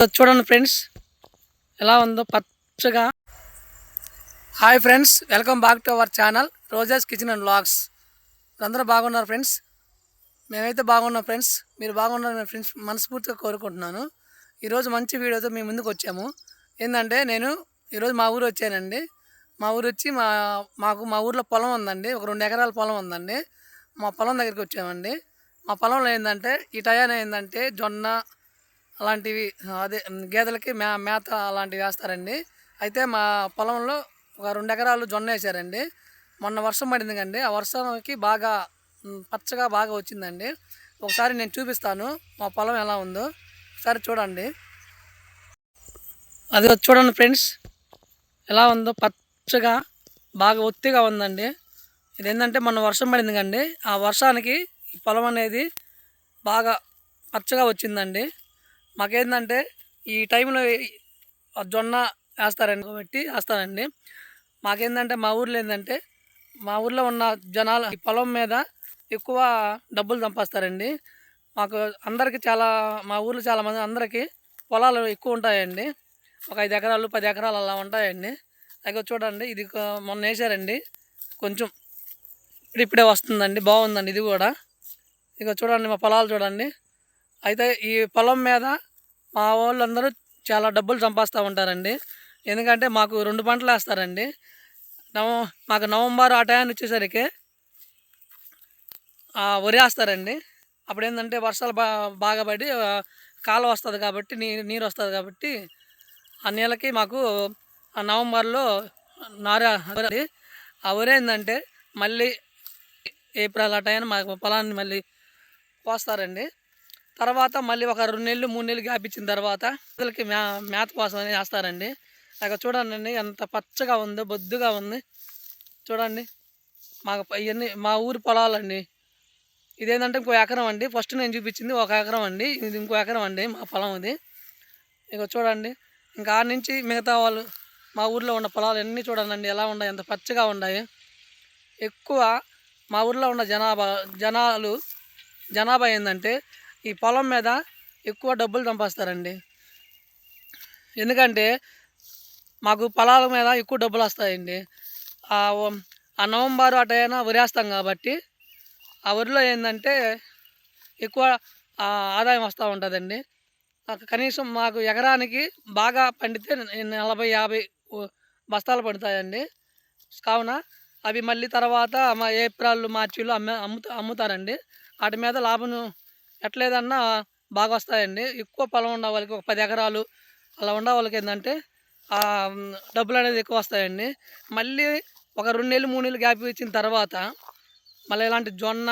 చూడండి ఫ్రెండ్స్ ఎలా ఉందో పచ్చగా. Hi friends welcome back to our channel Roja's kitchen and blogs అందరూ బాగున్నారు ఫ్రెండ్స్? మేమైతే బాగున్నాం ఫ్రెండ్స్. మీరు బాగున్నారు ఫ్రెండ్స్ మనస్ఫూర్తిగా కోరుకుంటున్నాను. ఈరోజు మంచి వీడియోతో మీ ముందుకు వచ్చాము. ఏంటంటే నేను ఈరోజు మా ఊరు వచ్చానండి. మా ఊరు వచ్చి మా మాకు మా ఊర్లో పొలం ఉందండి. ఒక రెండు ఎకరాల పొలం ఉందండి. మా పొలం దగ్గరికి వచ్చామండి. మా పొలంలో ఏంటంటే ఈ టయాన ఏంటంటే జొన్న అలాంటివి అదే గేదెలకి మే మేత అలాంటివి వేస్తారండి. అయితే మా పొలంలో ఒక రెండు ఎకరాలు జొన్న వేసారండి. మొన్న వర్షం పడింది కండి ఆ వర్షంకి బాగా పచ్చగా బాగా వచ్చిందండి. ఒకసారి నేను చూపిస్తాను మా పొలం ఎలా ఉందో. ఒకసారి చూడండి. అది చూడండి ఫ్రెండ్స్. ఎలా ఉందో పచ్చగా బాగా ఒత్తిగా ఉందండి. ఇది ఏంటంటే మొన్న వర్షం పడింది కండి ఆ వర్షానికి ఈ పొలం అనేది బాగా పచ్చగా వచ్చిందండి. మాకేంటంటే ఈ టైంలో జొన్న వేస్తారండి. కాబట్టి వేస్తారండి. మాకేంటంటే మా ఊర్లో ఏంటంటే మా ఊర్లో ఉన్న జనాలు పొలం మీద ఎక్కువ డబ్బులు చంపేస్తారండి మాకు అందరికీ చాలా మా ఊర్లో చాలా మంది అందరికీ పొలాలు ఎక్కువ ఉంటాయండి. ఒక ఐదు ఎకరాలు పది ఎకరాలు అలా ఉంటాయండి. అయితే చూడండి ఇది మొన్న వేసారండి. కొంచెం ఇప్పుడు ఇప్పుడే వస్తుందండి. బాగుందండి ఇది కూడా. ఇక చూడండి మా పొలాలు చూడండి. అయితే ఈ పొలం మీద మా వాళ్ళందరూ చాలా డబ్బులు సంపాదిస్తూ ఉంటారండి. ఎందుకంటే మాకు రెండు పంటలు వేస్తారండి. నవ మాకు నవంబర్ ఆ టైం వచ్చేసరికి వరి వేస్తారండి. అప్పుడు ఏంటంటే వర్షాలు బా బాగా పడి కాలు కాలువ వస్తుంది కాబట్టి నీ నీరు వస్తుంది కాబట్టి ఆ నీళ్ళకి మాకు ఆ నవంబర్లో నార ఆ వరి ఏంటంటే మళ్ళీ ఏప్రిల్ ఆ టైం మాకు పొలాన్ని మళ్ళీ పోస్తారండి తర్వాత మళ్ళీ ఒక రెండు నెలలు మూడు నెలలు గ్యాప్ ఇచ్చిన తర్వాత పిల్లలకి మే మేత కోసం అని వేస్తారండి అక్కడ చూడండి ఎంత పచ్చగా ఉందో బొద్దుగా ఉంది. చూడండి. మాకు ఇవన్నీ మా ఊరి పొలాలండి. ఇదేంటంటే ఇంకో ఎకరం అండి. ఫస్ట్ నేను చూపించింది ఒక ఎకరం అండి. ఇది ఇంకో ఎకరం అండి మా పొలం ఇది. ఇక చూడండి. ఇంకా ఆడ నుంచి మిగతా వాళ్ళు మా ఊర్లో ఉన్న పొలాలు అన్నీ చూడండి ఎలా ఉన్నాయి ఎంత పచ్చగా ఉన్నాయి. ఎక్కువ మా ఊర్లో ఉన్న జనాభా జనాలు జనాభా ఏంటంటే ఈ పొలం మీద ఎక్కువ డబ్బులు సంపాదిస్తారండి. ఎందుకంటే మాకు పొలాల మీద ఎక్కువ డబ్బులు వస్తాయండి. ఆ నవంబర్ అటైనా వరేస్తాం కాబట్టి ఆ వరిలో ఏంటంటే ఎక్కువ ఆదాయం వస్తూ ఉంటుందండి. మాకు కనీసం మాకు ఎకరానికి బాగా పండితే నలభై యాభై బస్తాలు పడతాయండి. కావున అవి మళ్ళీ తర్వాత మా ఏప్రిల్ మార్చిలో అమ్మే అమ్ముతారండి. వాటి మీద లాభం ఎట్లేదన్నా బాగా వస్తాయండి. ఎక్కువ పొలం ఉన్న వాళ్ళకి ఒక పది ఎకరాలు అలా ఉన్న వాళ్ళకి ఏంటంటే డబ్బులు అనేది ఎక్కువ వస్తాయండి. మళ్ళీ ఒక రెండు నెలలు మూడు నెలలు గ్యాప్ ఇచ్చిన తర్వాత మళ్ళీ ఇలాంటి జొన్న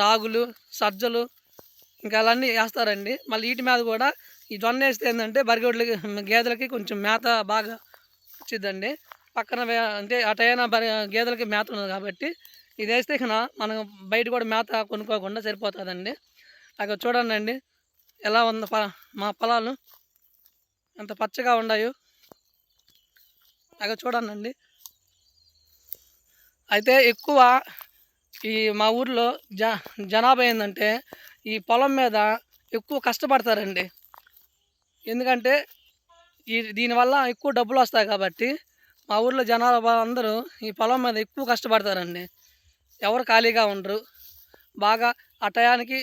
రాగులు సజ్జలు ఇంకా అలాన్నీ వేస్తారండి. మళ్ళీ వీటి మీద కూడా ఈ జొన్న వేస్తే ఏంటంటే బరిగొడ్లకి గేదెలకి కొంచెం మేత బాగా వచ్చిందండి పక్కన అంటే అటైనా బరి గేదెలకి మేత ఉన్నది కాబట్టి ఇది వేస్తే మనం బయట కూడా మేత కొనుక్కోకుండా సరిపోతుందండి. అక్కడ చూడండి అండి ఎలా ఉంది మా పొలాలు? ఎంత పచ్చగా ఉన్నాయో అక్కడ చూడండి అండి అయితే ఎక్కువ ఈ మా ఊర్లో జ జనాభా ఏంటంటే ఈ పొలం మీద ఎక్కువ కష్టపడతారండి. ఎందుకంటే ఈ దీనివల్ల ఎక్కువ డబ్బులు వస్తాయి కాబట్టి మా ఊర్లో జనాభా అందరూ ఈ పొలం మీద ఎక్కువ కష్టపడతారండి. ఎవరు ఖాళీగా ఉండరు. బాగా ఆ టయానికి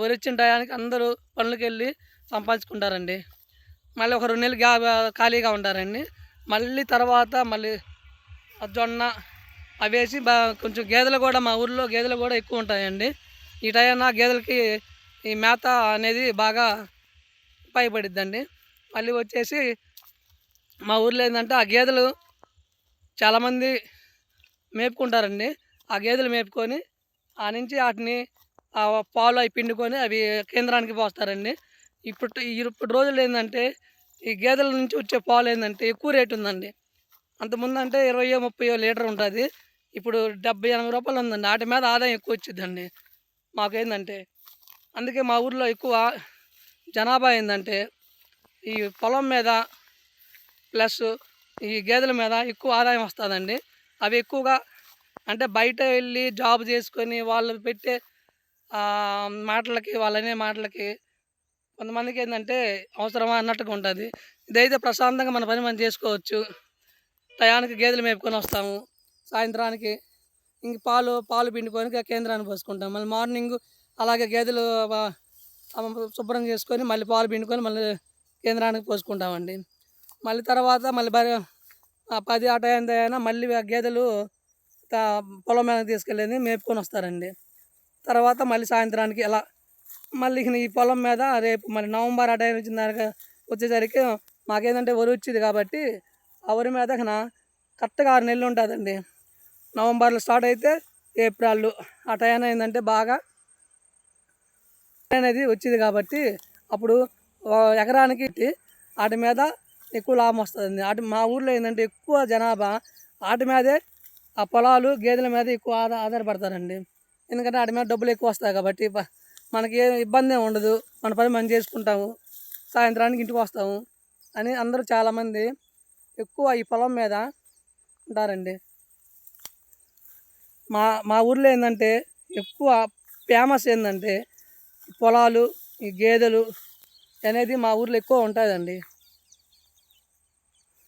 వరి వచ్చిన టయానికి అందరూ పనులకు వెళ్ళి సంపాదించుకుంటారండి. మళ్ళీ ఒక రెండు నెలలు గా ఖాళీగా ఉంటారండి. మళ్ళీ తర్వాత మళ్ళీ జొన్న అవి వేసి బా కొంచెం గేదెలు కూడా మా ఊర్లో గేదెలు కూడా ఎక్కువ ఉంటాయండి. ఈ టైం గేదెలకి ఈ మేత అనేది బాగా ఉపయోగపడిద్దండి. మళ్ళీ వచ్చేసి మా ఊర్లో ఏంటంటే ఆ గేదెలు చాలామంది మేపుకుంటారండి. ఆ గేదెలు మేపుకొని ఆ నుంచి వాటిని ఆ పాలు అవి పిండుకొని అవి కేంద్రానికి పోస్తారండి. ఇప్పుడు ఇప్పుడు రోజుల్లో ఏంటంటే ఈ గేదెల నుంచి వచ్చే పాలు ఏంటంటే ఎక్కువ రేటు ఉందండి. అంతకుముందు అంటే ఇరవయో ముప్పయో లీటర్ ఉంటుంది. ఇప్పుడు డెబ్బై ఎనభై రూపాయలు ఉందండి. వాటి మీద ఆదాయం ఎక్కువ వచ్చిందండి మాకేందంటే అందుకే మా ఊర్లో ఎక్కువ జనాభా ఏంటంటే ఈ పొలం మీద ప్లస్ ఈ గేదెల మీద ఎక్కువ ఆదాయం వస్తుందండి. అవి ఎక్కువగా అంటే బయట వెళ్ళి జాబ్ చేసుకొని వాళ్ళు పెట్టే మాటలకి వాళ్ళనే మాటలకి కొంతమందికి ఏంటంటే అవసరమా అన్నట్టుగా ఉంటుంది. ఇదైతే ప్రశాంతంగా మన పని మనం చేసుకోవచ్చు. టయానికి గేదెలు మేపుకొని వస్తాము. సాయంత్రానికి ఇంక పాలు పాలు పిండుకొని కేంద్రాన్ని కేంద్రానికి పోసుకుంటాం. మళ్ళీ మార్నింగ్ అలాగే గేదెలు శుభ్రం చేసుకొని మళ్ళీ పాలు పిండుకొని మళ్ళీ కేంద్రానికి పోసుకుంటామండి. మళ్ళీ తర్వాత మళ్ళీ పది ఆ టైం అయినా మళ్ళీ గేదెలు పొలం మీద తీసుకెళ్ళేది మేపుకొని వస్తారండి. తర్వాత మళ్ళీ సాయంత్రానికి ఎలా మళ్ళీ ఈ పొలం మీద రేపు మరి నవంబర్ ఆ టైం వచ్చిన వచ్చేసరికి మాకేంటంటే వరి వచ్చింది కాబట్టి ఆ వరి మీద కరెక్ట్గా ఆరు నెలలు ఉంటుందండి. నవంబర్లో స్టార్ట్ అయితే ఏప్రిల్లో ఆ టైం ఏంటంటే బాగా అనేది వచ్చింది కాబట్టి అప్పుడు ఎకరానికి వాటి మీద ఎక్కువ లాభం వస్తుంది వాటి మా ఊర్లో ఏంటంటే ఎక్కువ జనాభా వాటి మీదే ఆ పొలాలు గేదెల మీద ఎక్కువ ఆధార ఆధారపడతారండి. ఎందుకంటే వాటి మీద డబ్బులు ఎక్కువ వస్తాయి కాబట్టి మనకి ఏ ఇబ్బంది ఉండదు. మన పని మనం చేసుకుంటాము. సాయంత్రానికి ఇంటికి వస్తాము అని అందరూ చాలామంది ఎక్కువ ఈ పొలం మీద ఉంటారండి. మా మా ఊర్లో ఏంటంటే ఎక్కువ ఫేమస్ ఏంటంటే పొలాలు ఈ గేదెలు అనేది మా ఊర్లో ఎక్కువ ఉంటుందండి.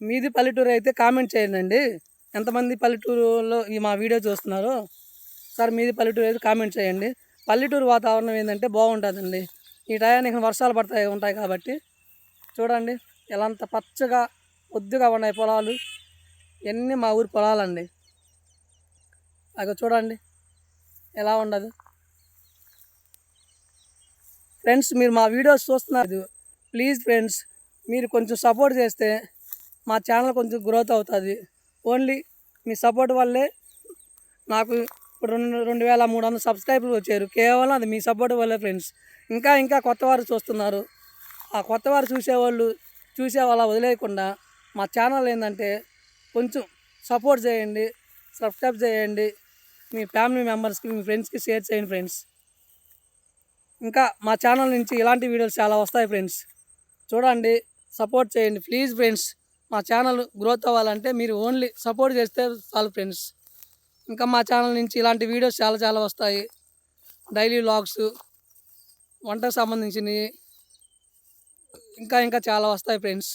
మీది పల్లెటూరు అయితే కామెంట్ చేయండి. ఎంతమంది పల్లెటూరులో ఈ మా వీడియో చూస్తున్నారో సార్ మీది పల్లెటూరు అయితే కామెంట్ చేయండి. పల్లెటూరు వాతావరణం ఏంటంటే బాగుంటుందండి. ఈ టయానికి వర్షాలు పడతాయి ఉంటాయి కాబట్టి చూడండి ఎలా అంత పచ్చగా ఒద్దుగా ఉన్నాయి పొలాలు. ఇవన్నీ మా ఊరి పొలాలండి. అగో చూడండి ఎలా ఉండదు. ఫ్రెండ్స్ మీరు మా వీడియోస్ చూస్తున్నారు. ప్లీజ్ ఫ్రెండ్స్ మీరు కొంచెం సపోర్ట్ చేస్తే మా ఛానల్ కొంచెం గ్రోత్ అవుతుంది. ఓన్లీ మీ సపోర్ట్ వల్లే నాకు ఇప్పుడు రెండు రెండు వేల మూడు వందల సబ్స్క్రైబర్లు వచ్చారు. కేవలం అది మీ సపోర్ట్ వల్లే ఫ్రెండ్స్. ఇంకా ఇంకా కొత్త వారు చూస్తున్నారు. ఆ కొత్త వారు చూసేవాళ్ళు చూసే వాళ్ళ వదిలేయకుండా మా ఛానల్ ఏంటంటే కొంచెం సపోర్ట్ చేయండి సబ్స్క్రైబ్ చేయండి మీ ఫ్యామిలీ మెంబర్స్కి మీ ఫ్రెండ్స్కి షేర్ చేయండి ఫ్రెండ్స్. ఇంకా మా ఛానల్ నుంచి ఇలాంటి వీడియోస్ చాలా వస్తాయి ఫ్రెండ్స్. చూడండి సపోర్ట్ చేయండి. ప్లీజ్ ఫ్రెండ్స్ మా ఛానల్ గ్రోత్ అవ్వాలంటే మీరు ఓన్లీ సపోర్ట్ చేస్తే చాలు ఫ్రెండ్స్ ఇంకా మా ఛానల్ నుంచి ఇలాంటి వీడియోస్ చాలా చాలా వస్తాయి. డైలీ వ్లాగ్స్ వంటకు సంబంధించినవి. ఇంకా ఇంకా చాలా వస్తాయి ఫ్రెండ్స్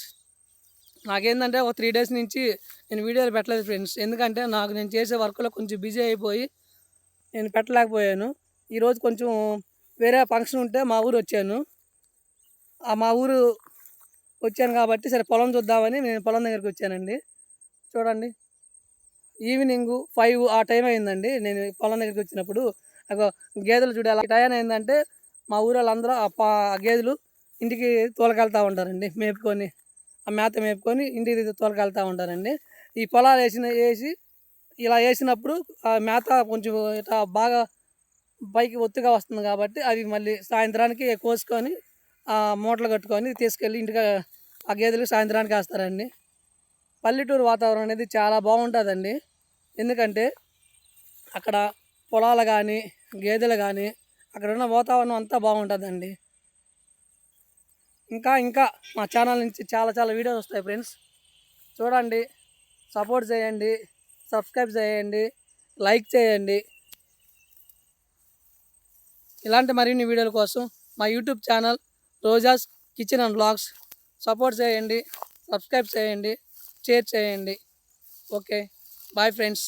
నాకేంటంటే ఒక త్రీ డేస్ నుంచి నేను వీడియోలు పెట్టలేదు ఫ్రెండ్స్ ఎందుకంటే నాకు నేను చేసే వర్క్లో కొంచెం బిజీ అయిపోయి నేను పెట్టలేకపోయాను. ఈరోజు కొంచెం వేరే ఫంక్షన్ ఉంటే మా ఊరు వచ్చాను. ఆ మా ఊరు వచ్చాను కాబట్టి సరే పొలం చూద్దామని నేను పొలం దగ్గరికి వచ్చానండి. చూడండి. ఈవినింగ్ ఫైవ్ ఆ టైం అయిందండి. నేను పొలం దగ్గరికి వచ్చినప్పుడు అగో గేదెలు చూడాలి టైం ఏంటంటే మా ఊరు వాళ్ళందరూ ఆ పా గేదెలు ఇంటికి తోలకెళ్తూ ఉంటారండి. మేపుకొని ఆ మేత మేపుకొని ఇంటికి తోలకెళ్తూ ఉంటారండి. ఈ పొలాలు వేసిన వేసి ఇలా వేసినప్పుడు ఆ మేత కొంచెం ఇట్లా బాగా పైకి ఒత్తుగా వస్తుంది కాబట్టి అవి మళ్ళీ సాయంత్రానికి కోసుకొని మూటలు కట్టుకొని తీసుకెళ్ళి ఇంటికి ఆ గేదెలు సాయంత్రానికి వేస్తారండి. పల్లెటూరు వాతావరణం అనేది చాలా బాగుంటుందండి. ఎందుకంటే అక్కడ పొలాలు కానీ గేదెలు కానీ అక్కడ ఉన్న వాతావరణం అంతా బాగుంటుందండి. ఇంకా ఇంకా మా ఛానల్ నుంచి చాలా చాలా వీడియోస్ వస్తాయి ఫ్రెండ్స్. చూడండి సపోర్ట్ చేయండి సబ్స్క్రైబ్ చేయండి లైక్ చేయండి. ఇలాంటి మరిన్ని వీడియోల కోసం మా YouTube channel Roja's kitchen and blogs support చేయండి సబ్స్క్రైబ్ చేయండి షేర్ చేయండి. Okay bye friends.